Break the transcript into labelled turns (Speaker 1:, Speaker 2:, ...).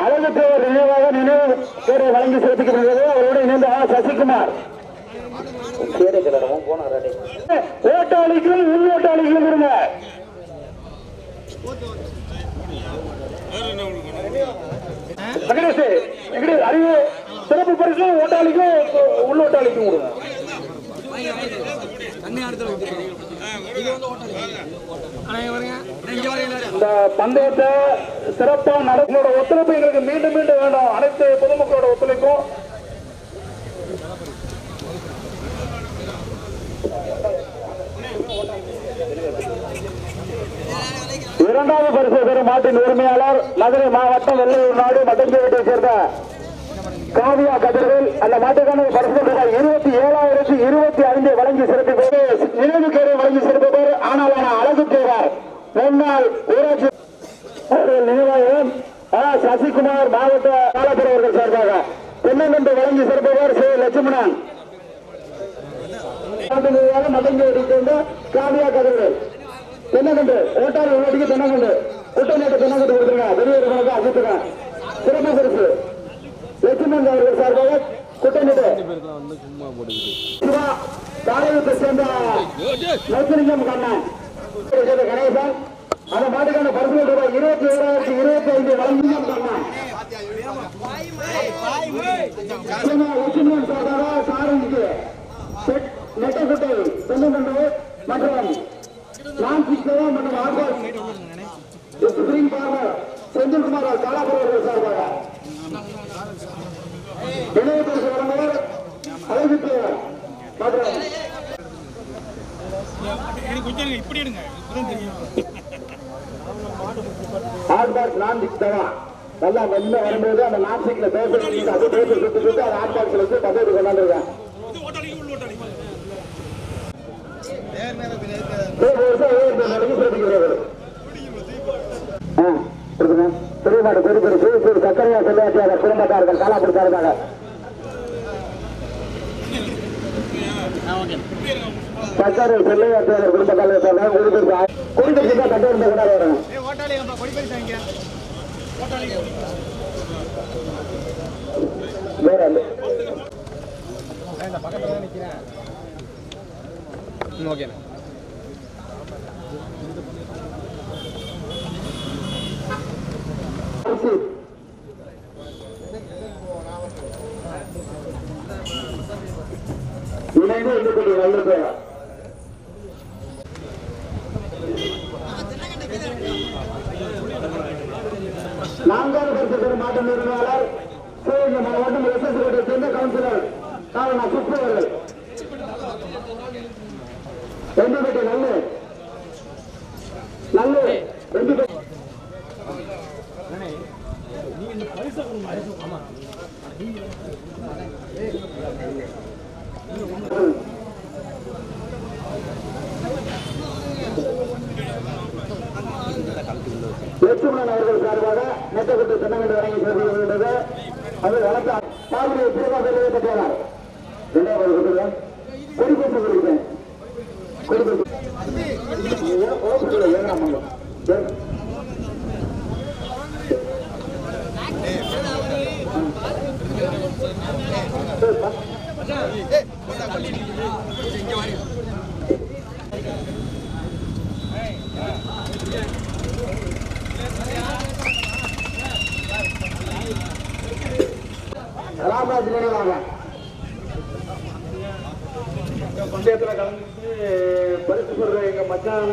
Speaker 1: அழகுக்கு ஒரு நினைவாக நினைவு பேரை வழங்கி சிறப்பிக்கப்படுகிறது. அவரோடு இணைந்த சசிகுமார். ஓட்டாளிகளும் உள் ஓட்டாளிகளும் இருங்க அறிவு சிறப்பு பரிசு ஓட்டாளிக்கும் உள் ஓட்டாளிக்கும் கொடுங்க. இந்த பந்தயத்தை சிறப்பா நடங்களோட ஒத்துழைப்பு எங்களுக்கு மீண்டும் மீண்டும் வேண்டும் அனைத்து பொதுமக்களோட ஒத்துழைப்பும். இரண்டாவது பரிசு பெறும் மாட்டின் உரிமையாளர் மதுரை மாவட்டம் வெள்ளையூர் நாடு மட்டஞ்சேரியை சேர்ந்த காவியா கதிர்கள் அந்த மாட்டுக்கான பரிசு ரூபாய் இருபத்தி ஏழாயிரத்தி இருபத்தி ஐந்து வழங்கி சிறப்பிப்பது. நினைவு கேடு வழங்கி சிறப்பிப்பவர் ஆனாலான அழகு தேவார். முன்னாள் ஊராட்சி நினைவாயம் சசிகுமார் மாவட்ட காலப்புற அவர்கள் சார்பாக தென்னங்கண்டு வழங்கி சிறப்பவர் சி. லட்சுமணன். மதங்கி சேர்ந்த காவியா கதிர்கள். தென்னங்கண்டு ஓட்டாளி ஓட்டிக்கு தென்னங்கண்டு குட்டநாட்டு தென்னங்கண்டு கொடுத்துருங்க வெளியூர் சிறப்பு. பரிசு லட்சுமணன் அவர்கள் சார்பாக குட்டநாட்டு சிவா சேர்ந்த நச்சிலிங்கம் கண்ணன். கணேசன் அந்த மாட்டுக்கான பரிசு ரூபாய் இருபத்தி ஏழாயிரத்தி இருபத்தி ஐந்து வழங்கியம் கண்ணன். லட்சுமணன் சார்பாக சாரஞ்சிக்கு நெட்டக்குட்டை தென்னங்கண்டு மற்றும் நான் சிக்கவா மற்றும் பார்வர் செந்தில்குமார் காலாபுரம் சார்பாக. இணைய பரிசு வழங்குவர் அழகுக்கு
Speaker 2: இப்படி எடுங்க
Speaker 1: நல்லா வெளில வரும்போது அந்த நாசிக்ல பேசுறது அது பேசி சுட்டு சுட்டு அந்த ஹாட்பாக்ஸ்ல வச்சு பதவி கொண்டாந்துருக்கேன் திருநாடு பெரிய பெரிய சிறு சக்கரையா செல்வாச்சியாக குடும்பத்தார்கள் காலாப்பூர் சார்பாக சக்கரை செல்லையாற்றியாளர் குடும்பத்தார்கள் குடிப்பிற்கு குடிப்பிற்கு தான் கட்டு இருந்த கூட வரணும்
Speaker 2: ஏ ஓட்டாளி அப்பா கொடி பரிசு வாங்கிக்க ஓட்டாளி
Speaker 1: வேற அந்த
Speaker 2: பக்கத்துல தான் நிக்கிறேன் ஓகே
Speaker 1: அரிசி இணைந்து இந்துக்குடி நல்ல பேர். நான்காவது பரிசு பெறும் நிறுவனாளர் சிவகங்கை மாவட்டம் எஸ் எஸ் ரோட்டை சேர்ந்த கவுன்சிலர் காவலா சுப்பு லட்சுமணன் அவர்கள் சார்பாக நெட்டக்குட்டு தென்னங்கண்டு வழங்கி சேர்ந்திருக்கின்றது அது வளர்த்த பார்வையை பிரிவாக வெளியிட்டார் இரண்டாவது கொடுங்க கொடிப்பேசு கொடுக்கிறேன் கொடிப்பேசு வேணாம் நினைவாக கலந்து பரிசு பெறுற எங்க மச்சான்